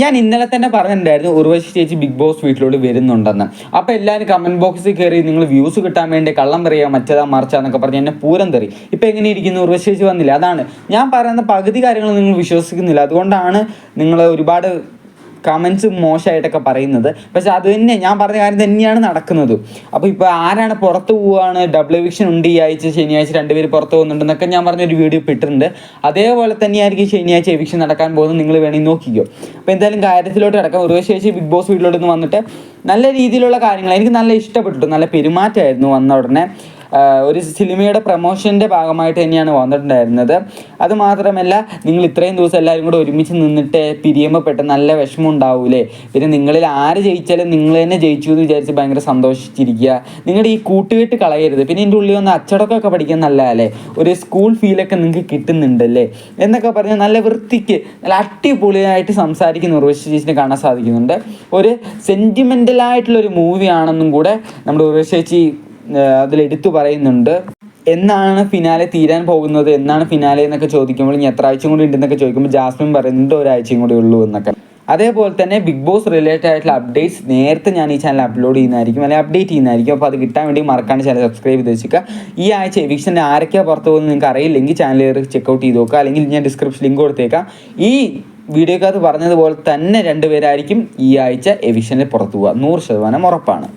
ഞാൻ ഇന്നലെ തന്നെ പറഞ്ഞിട്ടുണ്ടായിരുന്നു ഉർവശി ചേച്ചി ബിഗ് ബോസ് വീട്ടിലോട്ട് വരുന്നുണ്ടെന്ന്. അപ്പോൾ എല്ലാവരും കമന്റ് ബോക്സിൽ കയറി നിങ്ങൾ വ്യൂസ് കിട്ടാൻ വേണ്ടി കള്ളം പറയുക മറ്റേതാ മറിച്ചാന്നൊക്കെ പറഞ്ഞ് എന്നെ പൂരം തെറി. ഇപ്പോൾ എങ്ങനെ ഇരിക്കുന്നു? ഉർവശി ചേച്ചി വന്നില്ല? അതാണ്. ഞാൻ പറയുന്ന പകുതി കാര്യങ്ങൾ നിങ്ങൾ വിശ്വസിക്കുന്നില്ല. അതുകൊണ്ടാണ് നിങ്ങൾ ഒരുപാട് കമൻസ് മോശമായിട്ടൊക്കെ പറയുന്നത്. പക്ഷെ അത് തന്നെ ഞാൻ പറഞ്ഞ കാര്യം തന്നെയാണ് നടക്കുന്നത്. അപ്പോൾ ഇപ്പോൾ ആരാണ് പുറത്ത് പോവുകയാണ് ഡബിൾ എവിക്ഷൻ ഉണ്ട് ഈ ആഴ്ച ശനിയാഴ്ച രണ്ടുപേര് പുറത്ത് പോകുന്നുണ്ടെന്നൊക്കെ ഞാൻ പറഞ്ഞൊരു വീഡിയോ ഇട്ടിട്ടുണ്ട്. അതേപോലെ തന്നെയായിരിക്കും ശനിയാഴ്ച എവിക്ഷൻ നടക്കാൻ പോകുന്നത്. നിങ്ങൾ വേണമെങ്കിൽ നോക്കിക്കോ. അപ്പോൾ എന്തായാലും കാര്യത്തിലോട്ട് കിടക്കാം. ഒരു ബിഗ് ബോസ് വീട്ടിലോട്ട് വന്നിട്ട് നല്ല രീതിയിലുള്ള കാര്യങ്ങൾ എനിക്ക് നല്ല ഇഷ്ടപ്പെട്ടു. നല്ല പെരുമാറ്റമായിരുന്നു വന്ന ഉടനെ. ഒരു സിനിമയുടെ പ്രൊമോഷന്റെ ഭാഗമായിട്ട് തന്നെയാണ് വന്നിട്ടുണ്ടായിരുന്നത്. അതുമാത്രമല്ല നിങ്ങൾ ഇത്രയും ദിവസം എല്ലാവരും കൂടെ ഒരുമിച്ച് നിന്നിട്ട് പിരിയുമ്പോൾ പെട്ടെന്ന് നല്ല വിഷമം ഉണ്ടാവൂലേ? പിന്നെ നിങ്ങളിൽ ആര് ജയിച്ചാലും നിങ്ങൾ തന്നെ ജയിച്ചു എന്ന് വിചാരിച്ച് ഭയങ്കര സന്തോഷിച്ചിരിക്കുക. നിങ്ങളുടെ ഈ കൂട്ടുകെട്ട് കളയരുത്. പിന്നെ എന്റെ ഉള്ളിൽ ഒന്ന് അച്ചടക്കമൊക്കെ പഠിക്കാൻ നല്ലതല്ലേ? ഒരു സ്കൂൾ ഫീലൊക്കെ നിങ്ങൾക്ക് കിട്ടുന്നുണ്ടല്ലേ? എന്നൊക്കെ പറഞ്ഞാൽ നല്ല വൃത്തിക്ക് നല്ല അടിപൊളിയായിട്ട് സംസാരിക്കുന്ന ഉർവശി ചേച്ചിനെ കാണാൻ സാധിക്കുന്നുണ്ട്. ഒരു സെന്റിമെന്റലായിട്ടുള്ളൊരു മൂവിയാണെന്നും കൂടെ നമ്മുടെ ഉർവശി ചേച്ചി അതിൽ എടുത്തു പറയുന്നുണ്ട്. എന്നാണ് ഫിനാലെ തീരാൻ പോകുന്നത്? എന്നാണ് ഫിനാലെ എന്നൊക്കെ ചോദിക്കുമ്പോൾ ഇനി എത്ര ആഴ്ചയും കൂടി ഉണ്ടെന്നൊക്കെ ചോദിക്കുമ്പോൾ ജാസ്മിൻ പറയുന്നുണ്ട് ഒരാഴ്ചയും കൂടി ഉള്ളൂ എന്നൊക്കെ. അതേപോലെ തന്നെ ബിഗ് ബോസ് റിലേറ്റഡ് ആയിട്ടുള്ള അപ്ഡേറ്റ്സ് നേരത്തെ ഞാൻ ഈ ചാനൽ അപ്ലോഡ് ചെയ്യുന്നതായിരിക്കും അല്ലെങ്കിൽ അപ്ഡേറ്റ് ചെയ്യുന്നതായിരിക്കും. അപ്പോൾ അത് കിട്ടാൻ വേണ്ടി മറക്കാണ്ട് ചാനൽ സബ്സ്ക്രൈബ് ചെയ്ത് വെച്ചിരിക്കുക. ഈ ആഴ്ച എവിക്ഷന്റെ ആരൊക്കെയാണ് പുറത്ത് പോകുന്നത് നിങ്ങൾക്ക് അറിയില്ലെങ്കിൽ ചാനൽ കയറി ചെക്കൗട്ട് ചെയ്ത് നോക്കുക. അല്ലെങ്കിൽ ഞാൻ ഡിസ്ക്രിപ്ഷൻ ലിങ്ക് കൊടുത്തേക്കാം. ഈ വീഡിയോക്കകത്ത് പറഞ്ഞതുപോലെ തന്നെ രണ്ടുപേരായിരിക്കും ഈ ആഴ്ച എവിക്ഷനിൽ പുറത്തു പോകുക നൂറ് ശതമാനം ഉറപ്പാണ്.